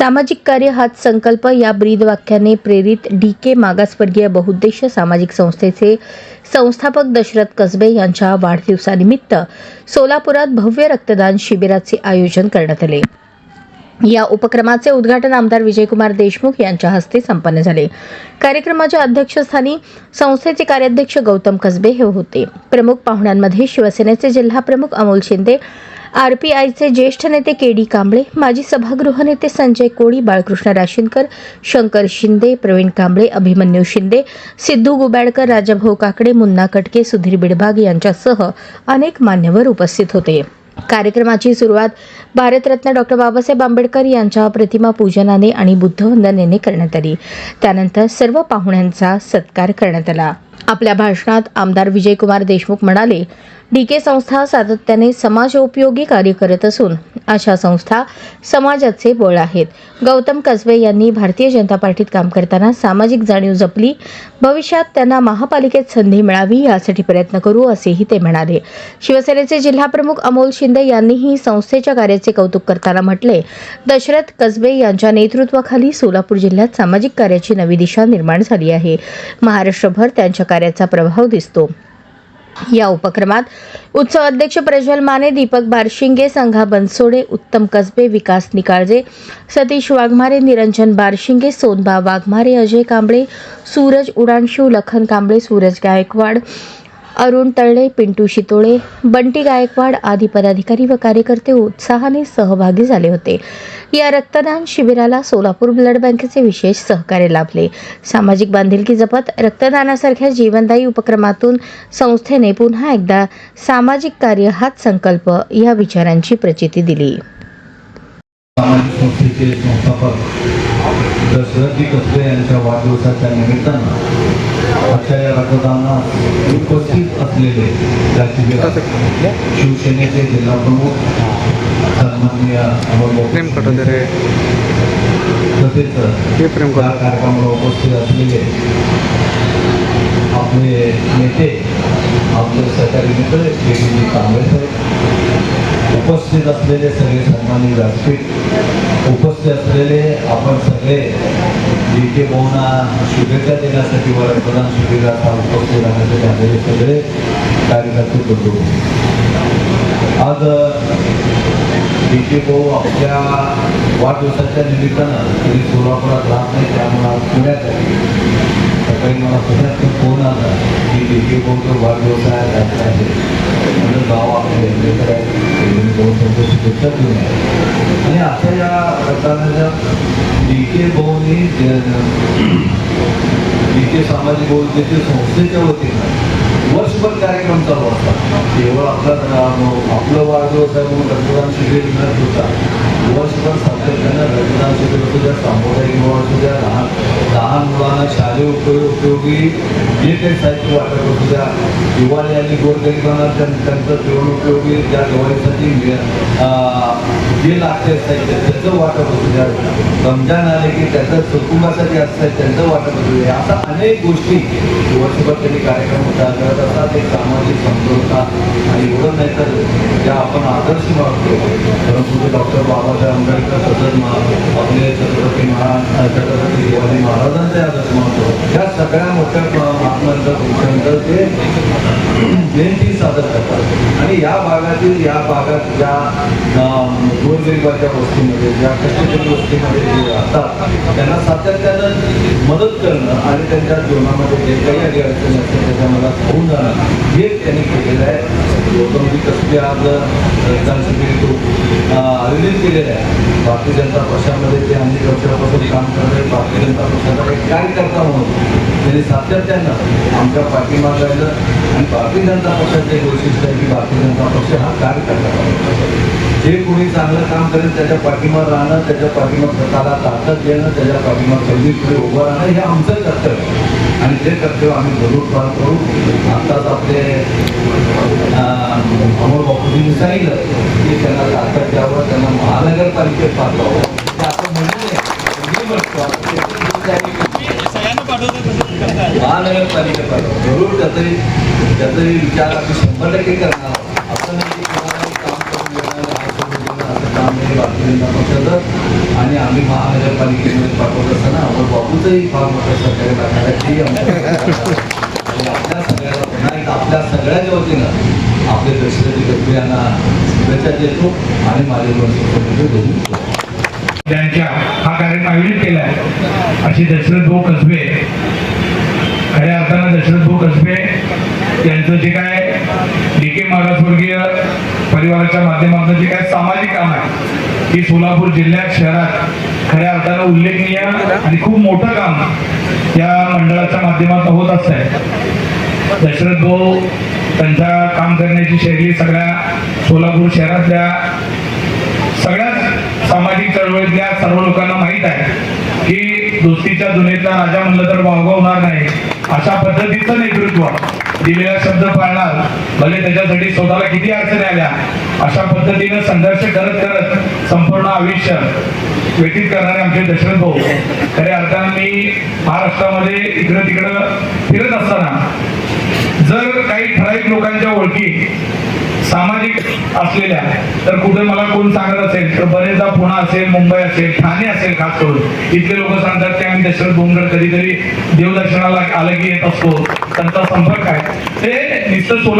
सामाजिक कार्य हाच संकल्प या ब्रीद वाक्याने प्रेरित डी के मागासवर्गीय बहुउद्देशीय सामाजिक संस्थेचे संस्थापक दशरथ कसबे यांच्या वाढदिवसानिमित्त सोलापुरात भव्य रक्तदान शिबिराचे आयोजन करण्यात आले. या उपक्रमाचे उद्घाटन आमदार विजयकुमार देशमुख यांच्या हस्ते संपन्न झाले. कार्यक्रमाच्या अध्यक्षस्थानी संस्थेचे कार्याध्यक्ष गौतम कसबे हे होते. प्रमुख पाहुण्यांमध्ये शिवसेनेचे जिल्हा प्रमुख अमोल शिंदे आर पी आयचे ज्येष्ठ नेते के डी कांबळे माजी सभागृह नेते संजय कोळी बाळकृष्ण राशीनकर शंकर शिंदे प्रवीण कांबळे अभिमन्यू शिंदे सिद्धू गुबाडकर राजाभाऊ काकडे मुन्ना कटके सुधीर बिडभाग यांच्यासह अनेक मान्यवर उपस्थित होते. कार्यक्रमाची सुरुवात भारतरत्न डॉक्टर बाबासाहेब आंबेडकर यांच्या प्रतिमा पूजनाने आणि बुद्धवंदनेने करण्यात आली. त्यानंतर सर्व पाहुण्यांचा सत्कार करण्यात आला. आपल्या भाषणात आमदार विजयकुमार देशमुख म्हणाले डी के संस्था सातत्याने समाजोपयोगी कार्य करत असून अशा संस्था समाजाचे बळ आहेत. गौतम कसबे यांनी भारतीय जनता पार्टीत काम करताना सामाजिक जाणीव जपली. भविष्यात त्यांना महापालिकेत संधी मिळावी यासाठी प्रयत्न करू असेही ते म्हणाले. शिवसेनेचे जिल्हाप्रमुख अमोल शिंदे यांनीही संस्थेच्या कार्याचे कौतुक करताना म्हटले दशरथ कसबे यांच्या नेतृत्वाखाली सोलापूर जिल्ह्यात सामाजिक कार्याची नवी दिशा निर्माण झाली आहे. महाराष्ट्रभर त्यांच्या कार्याचा प्रभाव दिसतो. या उपक्रमात उत्सव अध्यक्ष प्रज्वल माने दीपक बारशिंगे संघा बनसोडे उत्तम कसबे विकास निकाळजे सतीश वाघमारे निरंजन बारशिंगे सोनबा वाघमारे अजय कांबळे सूरज उडाणशिव लखन कांबळे सूरज गायकवाड अरुण तळले पिंटू शितोळे बंटी गायकवाड आदी पदाधिकारी व कार्यकर्ते उत्साहाने सहभागी झाले होते. या रक्तदान शिबिराला सोलापूर ब्लड बँकेचे विशेष सहकार्य लाभले. सामाजिक बांधिलकी जपत रक्तदानासारख्या जीवनदायी उपक्रमातून संस्थेने पुन्हा एकदा सामाजिक कार्य हाच संकल्प या विचारांची प्रचिती दिली. सामाजिक संस्थेचे संस्थापक दशरथजी कसबे यांच्या वाढदिवसाच्या निमित्तानं आजच्या या रक्तदानात उपस्थित असलेले त्या शिबिरात शिवसेनेचे जिल्हाप्रमुख सन्माननीय तसेच या कार्यक्रमाला उपस्थित असलेले आपले नेते आपले सहकारी मित्र के डी कांबळे साहेब उपस्थित असलेले सगळे सन्मानित व्यासपीठ उपस्थित असलेले आपण सगळे जे के भाऊंना शुभेच्छा देण्यासाठी वरप्रधान शिबिराचा उपस्थित राहण्यासाठी आलेले सगळे कार्यकर्ते बंधू. आज डी के भाऊ आपल्या वाढदिवसाच्या निमित्तानं तुम्ही सोलापुरात राहत नाही त्यामुळे आज पुण्यात सकाळी मला पुण्यात फोन आला की डी के भाऊचा वाढदिवस आहे जायचं आहे. म्हणून गाव आपले मित्र त्यांच्या शुभेच्छा आणि अशा या प्रकारच्या डी के भाऊनी डी के सामाजिक बौद्धिक संस्थेच्या वतीनं वर्षभर कार्यक्रम चालू असतात. केवळ आपला आपलं वाढदिवस आहे म्हणून रक्तदान शिबिर मिळत होता वर्षभर सातत्यानं रक्तदान शिबिर असू द्या सामुदायिक विवाह असू द्या लहान लहान मुलांना शालेय उपयोग उपयोगी जे काही साहित्य वाटप असू द्या दिवाळी आणि गोरगरिबांना त्यांचं जीवन उपयोगी त्या दिवाळीसाठी जे लागते साहित्य त्याचं वाटप असू द्या. रमजान आले की त्याचं कुटुंबासाठी असतं त्यांचं वाटप असू द्या. अशा अनेक गोष्टी वर्षभर त्यांनी कार्यक्रम होता करत असतात एक सामाजिक समतोलता आणि एवढं नाही तर ज्या आपण आदर्श मागतो परंतु ते डॉक्टर बाबासाहेब आंबेडकर तसंच मा- आपले छत्रपती छत्रपती शिवाजी महाराजांचे आदर्श मागतो या सगळ्या मोठ्या महात्म्यांचा महात्मांचं पुरुषांचं ते जयंती सादर करतात आणि या भागातील या भागात ज्या अं, गोरगरिबाच्या वस्तीमध्ये ज्या कष्टकरी वस्तीमध्ये जे राहतात त्यांना सातत्यानं मदत करणं आणि त्यांच्या जीवनामध्ये जे काही आधी अडचणी असतात त्याच्या मला होऊन जाणं हे त्यांनी केलेलं आहे गौतमजी कसली आज रक्तदान आयोजित केलेलं आहे भारतीय जनता पक्षामध्ये ते अनेक वर्षापासून काम करणारे भारतीय जनता पक्षाचा एक कार्यकर्ता म्हणून त्यांनी सातत्यानं आमच्या पाठिंबा राहिलं आणि भारतीय जनता पक्षाचे एक वैशिष्ट्य आहे की भारतीय जनता पक्ष हा कार्यकर्ता जे कोणी चांगलं काम करेल त्याच्या पाठिंबा राहणं त्याच्या पाठिंबा स्वतःला ताकद देणं त्याच्या पाठीमाग कधी पुढे उभं राहणं हे आमचं कर्तव्य आहे. आणि ते कर्तव्य आम्ही जरूर पार करू आत्ताच आपले बापूजींनी सांगितलं की त्यांना ताकद द्यावं त्यांना महानगरपालिकेत पाठवावं. ते आपण म्हणू नये मी म्हणतो, आपण महानगरपालिकेत पाठवावं जरूर त्याचाही त्याचाही विचार आम्ही शंभर टक्के करणार. असं नाही असं आणि आम्ही महानगरपालिकेमध्ये पाठवत असताना आपण बाबूचंही फार मोठं सहकार्य लागणार आहे. आणि आपल्या सगळ्याला पुन्हा एकदा आपल्या सगळ्याच्या वतीनं आपले दर्शनाची गजबे यांना शुभेच्छा देतो आणि माझे त्यांच्या हा कार्यक्रम आयोजित केला आहे. अशी दशरथ भाऊ कसबे खऱ्या अर्थानं दशरथ भाऊ कसबे यांचं जे काय डी के मागासवर्गीय परिवाराच्या माध्यमातून जे काय सामाजिक काम आहे की सोलापूर जिल्ह्यात शहरात खऱ्या अर्थानं उल्लेखनीय आणि खूप मोठं काम या मंडळाच्या माध्यमातून होत असत आहे दशरथ भाऊ त्यांच्या काम करण्याची शैली सगळ्या सोलापूर शहरातल्या सगळ्याच सामाजिक चळवळीतल्या सर्व लोकांना माहीत आहे की दोस्तीच्या जुनेचा राजा म्हणलं तर वावगवणार नाही. अशा पद्धतीचं नेतृत्व दिलेला शब्द पाळणार भले त्याच्यासाठी स्वतःला किती अडचणी आल्या अशा पद्धतीनं संघर्ष करत करत संपूर्ण आयुष्य व्यतीत करणारे आमचे दशरथ भाऊ. खऱ्या अर्थानं मी महाराष्ट्रामध्ये इकडं तिकडं फिरत असताना जर काही ठराविक लोकांच्या ओळखी सामाजिक असलेल्या तर कुठे मला कोण सांगत असेल? तर बरेचदा पुणे असेल मुंबई असेल ठाणे असेल खास करून. इथले लोक सांगतात की आम्ही दशरथ बोंगड कधीतरी देवदर्शनाला आलं की येत असतो. त्यांचा संपर्क आहे. ते निश्चित सोला